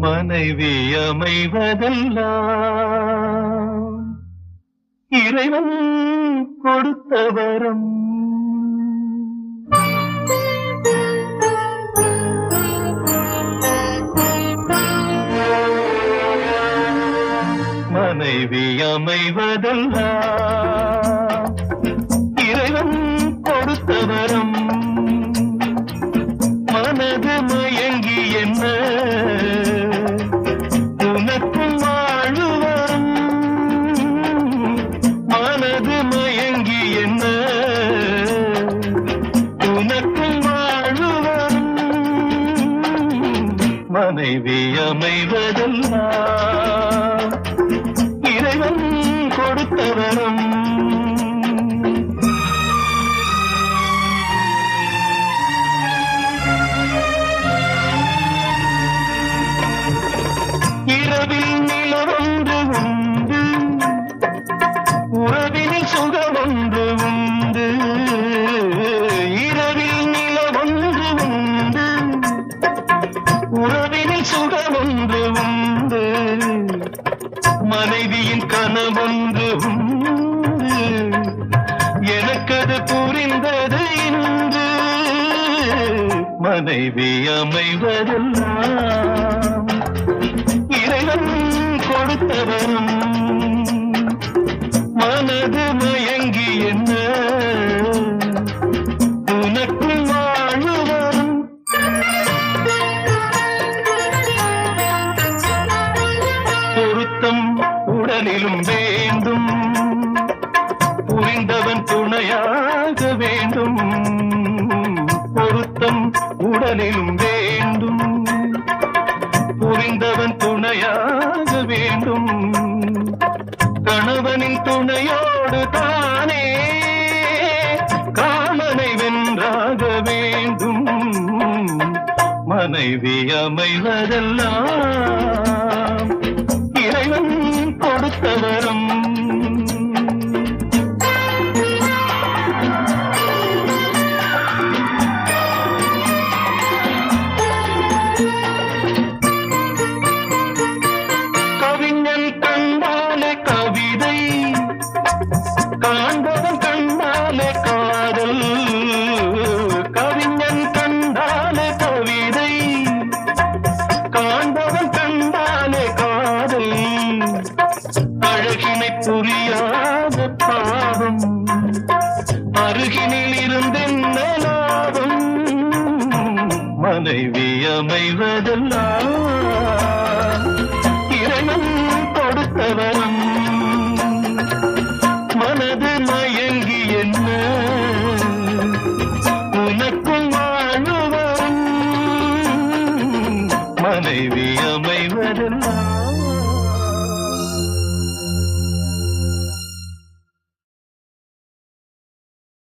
மனைவி அமைவதெல்லாம் இறைவன் கொடுத்த வரம் மனைவி அமைவதெல்லாம் மனது மயங்கி என்ன? உனக்கும் வாழ்வு மனைவி அமைவதெல்லாம் இறைவன் கொடுத்த வரம் இரவில் நிலவொன்று சுகம் ஒன்று உண்டு. மனைவியின் கனவொன்று உண்டு. எனக்கது புரிந்தது இன்று. மனைவி அமைவதெல்லாம் இறைவன் கொடுத்தவரும் கடலிலும் வேண்டும். புரிந்தவன் துணையாக வேண்டும். பொருத்தம் உடலிலும் வேண்டும். புரிந்தவன் துணையாக வேண்டும். கணவனின் துணையோடு தானே காமனை வென்றாக வேண்டும். மனைவி அமைவதெல்லாம் இறைவன் கொடுத்தவரும். கவிஞன் கண்டாலே கவிதை காண்பவன் கண்டாலே காதல். கவிஞன் கண்டாலே கவிதை காண்பவன் புரியாத பாவம். அருகினில் இருந்தென்ன லாபம்? மனைவி அமைவதெல்லாம் இறைவன் கொடுத்தவரம் மனது மயங்கி என்ன? உனக்கும் வாழ்வு மனைவி அமைவதெல்லாம்